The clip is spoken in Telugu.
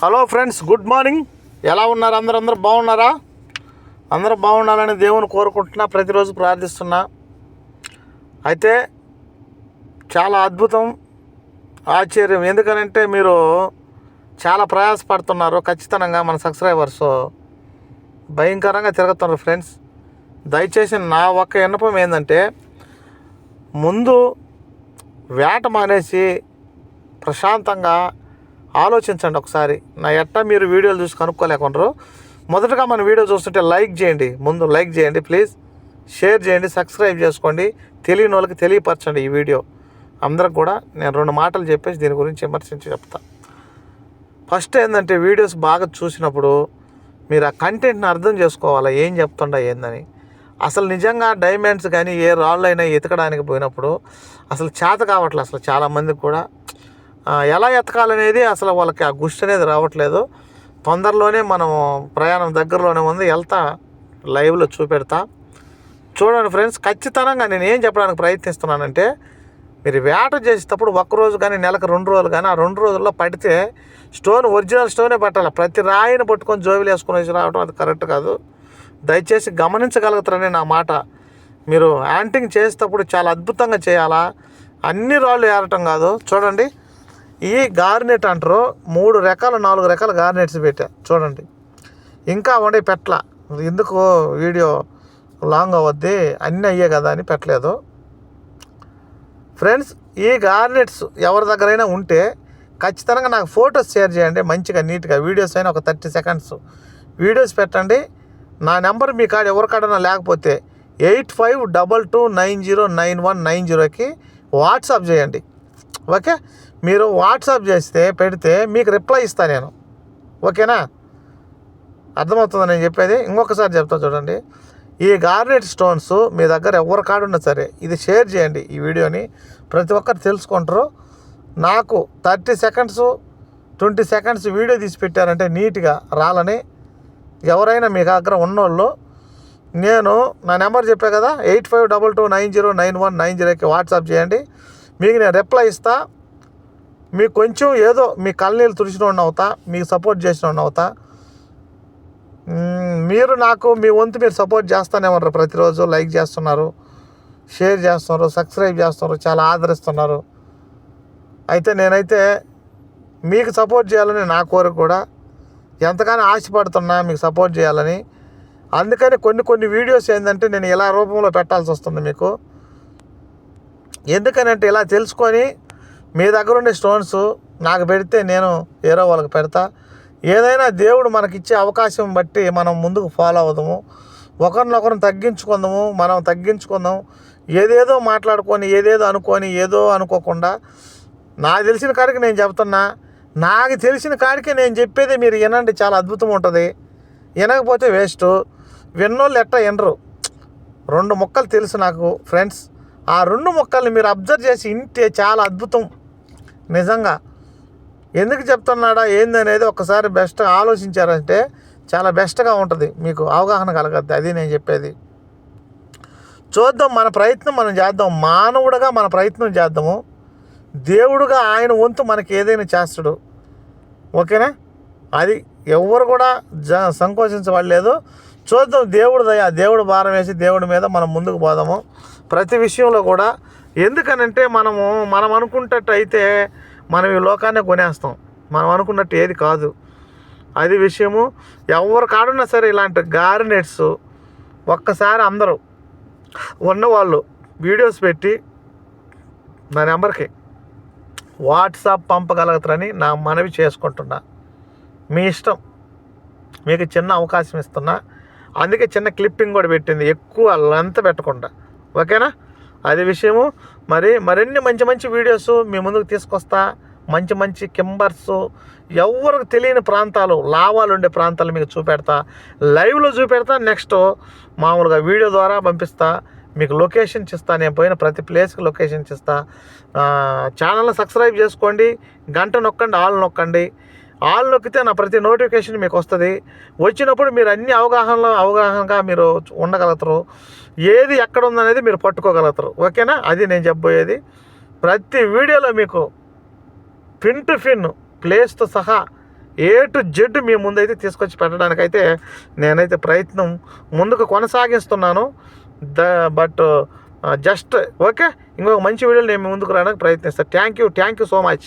Hello friends good morning. ఎలా ఉన్నారు? అందరు అందరూ బాగున్నారా? అందరూ బాగుండాలని దేవుని కోరుకుంటున్నా ప్రతిరోజు ప్రార్థిస్తున్నా. అయితే చాలా అద్భుతం ఆశ్చర్యం. ఎందుకనంటే మీరు చాలా ప్రయాసపడుతున్నారు. ఖచ్చితంగా మన సబ్స్క్రైబర్స్ భయంకరంగా తిరుగుతున్నారు ఫ్రెండ్స్. దయచేసి నా ఒక్క విన్నపం ఏంటంటే ముందు వేట మానేసి ప్రశాంతంగా ఆలోచించండి ఒకసారి. నా ఎట్టా మీరు వీడియోలు చూసి కనుక్కోలేకుంటారు మొదటగా మన వీడియో చూస్తుంటే లైక్ చేయండి. ముందు లైక్ చేయండి ప్లీజ్. షేర్ చేయండి సబ్స్క్రైబ్ చేసుకోండి. తెలియని వాళ్ళకి తెలియపరచండి ఈ వీడియో. అందరికి కూడా నేను రెండు మాటలు చెప్పేసి దీని గురించి విమర్శించి చెప్తా. ఫస్ట్ ఏంటంటే వీడియోస్ బాగా చూసినప్పుడు మీరు ఆ కంటెంట్ని అర్థం చేసుకోవాలా? ఏం చెప్తుండా ఏందని? అసలు నిజంగా డైమండ్స్ కానీ ఏ రాళ్ళు అయినా ఎతకడానికి పోయినప్పుడు అసలు చేత కావట్లేదు అసలు చాలామందికి కూడా. ఎలా ఎతకాలనేది అసలు వాళ్ళకి ఆ గుష్టి అనేది రావట్లేదు. తొందరలోనే మనం ప్రయాణం దగ్గరలోనే ఉంది. వెళ్తా లైవ్లో చూపెడతా. చూడండి ఫ్రెండ్స్ ఖచ్చితంగా నేను ఏం చెప్పడానికి ప్రయత్నిస్తున్నానంటే మీరు వేట చేసేటప్పుడు ఒక్క రోజు కానీ నెలకు రెండు రోజులు కానీ ఆ రెండు రోజుల్లో పడితే స్టోన్ ఒరిజినల్ స్టోనే పట్టాలి. ప్రతి రాయిని పట్టుకొని జోబిలు వేసుకొని వచ్చి రావడం అది కరెక్ట్ కాదు. దయచేసి గమనించగలుగుతారని నా మాట. మీరు యాంటింగ్ చేసేటప్పుడు చాలా అద్భుతంగా చేయాలా? అన్ని రాళ్ళు ఏరటం కాదు. చూడండి. ఈ గార్నెట్ అంటారు. మూడు రకాల నాలుగు రకాల గార్నెట్స్ పెట్టా. చూడండి. ఇంకా ఉండే పెట్ల ఎందుకు వీడియో లాంగ్ అవ్వద్ది? అన్నీ అయ్యే కదా అని పెట్టలేదు. ఫ్రెండ్స్ ఈ గార్నెట్స్ ఎవరి దగ్గరైనా ఉంటే ఖచ్చితంగా నాకు ఫొటోస్ షేర్ చేయండి. మంచిగా నీట్గా. వీడియోస్ అయినా ఒక థర్టీ సెకండ్స్. వీడియోస్ పెట్టండి. నా నెంబర్ మీ కాడ ఎవరికాడన్నా లేకపోతే eight five double two nine zero nine one nine జీరోకి వాట్సాప్ చేయండి. ఓకే? మీరు వాట్సాప్ చేస్తే పెడితే మీకు రిప్లై ఇస్తాను నేను. ఓకేనా? అర్థమవుతుంది నేను చెప్పేది? ఇంకొకసారి చెప్తా చూడండి. ఈ గార్నెట్ స్టోన్స్ మీ దగ్గర ఎవరి కాడున్నా సరే ఇది షేర్ చేయండి ఈ వీడియోని. ప్రతి ఒక్కరు తెలుసుకుంటారు. నాకు thirty seconds twenty seconds video తీసి పెట్టారంటే నీట్గా రాలని ఎవరైనా మీ దగ్గర ఉన్నోళ్ళు. నేను నా నెంబర్ చెప్పా కదా eight five double two nine zero nine one nine జీరోకి వాట్సాప్ చేయండి. మీకు నేను రిప్లై ఇస్తాను మీకు కొంచెం ఏదో మీ కళ్ళనీళ్ళు తుడిచిన అవుతా మీకు సపోర్ట్ చేసిన అవుతా. మీరు నాకు మీ వంతు మీరు సపోర్ట్ చేస్తానే ఉన్నారు ప్రతిరోజు. లైక్ చేస్తున్నారు షేర్ చేస్తున్నారు సబ్స్క్రైబ్ చేస్తున్నారు చాలా ఆదరిస్తున్నారు. అయితే నేనైతే మీకు సపోర్ట్ చేయాలని నా కోరిక కూడా ఎంతగానో ఆశపడుతున్నా మీకు సపోర్ట్ చేయాలని. అందుకని కొన్ని కొన్ని వీడియోస్ ఏంటంటే నేను ఇలా రూపంలో పెట్టాల్సి వస్తుంది మీకు. ఎందుకనంటే ఇలా తెలుసుకొని మీ దగ్గర ఉండే స్టోన్స్ నాకు పెడితే నేను ఏరో వాళ్ళకి పెడతా. ఏదైనా దేవుడు మనకిచ్చే అవకాశం బట్టి మనం ముందుకు ఫాలో అవుదాము. ఒకరినొకరిని తగ్గించుకుందాము మనం తగ్గించుకుందాం ఏదేదో మాట్లాడుకొని ఏదేదో అనుకొని ఏదో అనుకోకుండా. నాకు తెలిసిన కాడికి నేను చెప్తున్నా. నాకు తెలిసిన కాడికి నేను చెప్పేది మీరు వినండి చాలా అద్భుతం ఉంటుంది. వినకపోతే వేస్ట్ విన్నోళ్ళు ఎట్ట వినరు. రెండు మొక్కలు తెలుసు నాకు ఫ్రెండ్స్ ఆ రెండు మొక్కల్ని మీరు అబ్జర్వ్ చేసి ఇంటే చాలా అద్భుతం. నిజంగా. ఎందుకు చెప్తున్నాడా ఏందనేది ఒకసారి బెస్ట్గా ఆలోచించారంటే చాలా బెస్ట్గా ఉంటుంది. మీకు అవగాహన కలగద్ది అది నేను చెప్పేది. చూద్దాం మన ప్రయత్నం మనం చేద్దాం. మానవుడుగా మన ప్రయత్నం చేద్దాము. దేవుడుగా ఆయన వంతు మనకి ఏదైనా చేస్తాడు. ఓకేనా? అది ఎవరు కూడా జ సంకోచించబడలేదు. చూద్దాం దేవుడు దయ దేవుడు భారం వేసి దేవుడి మీద మనం ముందుకు పోదాము. ప్రతి విషయంలో కూడా ఎందుకనంటే మనము మనం అనుకున్నట్టు అయితే మనం ఈ లోకాన్ని కొనేస్తాం. మనం అనుకున్నట్టు ఏది కాదు. అది విషయము ఎవరు కాడున్నా సరే ఇలాంటి గార్నెట్స్ ఒక్కసారి అందరూ ఉన్నవాళ్ళు వీడియోస్ పెట్టి నా నెంబర్కి వాట్సాప్ పంపగలుగుతారని నా మనవి చేసుకుంటున్నా. మీ ఇష్టం. మీకు చిన్న అవకాశం ఇస్తున్నా. అందుకే చిన్న క్లిప్పింగ్ కూడా పెట్టింది. ఎక్కువ లెంత్ పెట్టకుండా. ఓకేనా? అది విషయము. మరి మరిన్ని మంచి మంచి వీడియోస్ మీ ముందుకు తీసుకొస్తా. మంచి మంచి కింబర్స్ ఎవరికి తెలియని ప్రాంతాలు లావాలు ఉండే ప్రాంతాలు మీకు చూపెడతా. లైవ్లో చూపెడతా నెక్స్ట్ మామూలుగా వీడియో ద్వారా పంపిస్తా. మీకు లొకేషన్స్ ఇస్తా నేను పోయిన ప్రతి ప్లేస్కి లొకేషన్స్ ఇస్తా. ఛానల్ని సబ్స్క్రైబ్ చేసుకోండి. గంట నొక్కండి ఆల్ నొక్కండి. ఆల్ నొక్కితే నా ప్రతి నోటిఫికేషన్ మీకు వస్తుంది. వచ్చినప్పుడు మీరు అన్ని అవగాహనలో అవగాహనగా మీరు ఉండగలుగుతారు. ఏది ఎక్కడ ఉందనేది మీరు పట్టుకోగలుగుతారు. ఓకేనా? అది నేను చెప్పబోయేది. ప్రతి వీడియోలో మీకు పిన్ టు ఫిన్ ప్లేస్తో సహా ఏ టు జెడ్ మీ ముందైతే తీసుకొచ్చి పెట్టడానికైతే నేనైతే ప్రయత్నం ముందుకు కొనసాగిస్తున్నాను. The but just okay? ఇంకొక మంచి వీడియోలు నేను ముందుకు రావడానికి ప్రయత్నిస్తాను thank you thank you so much.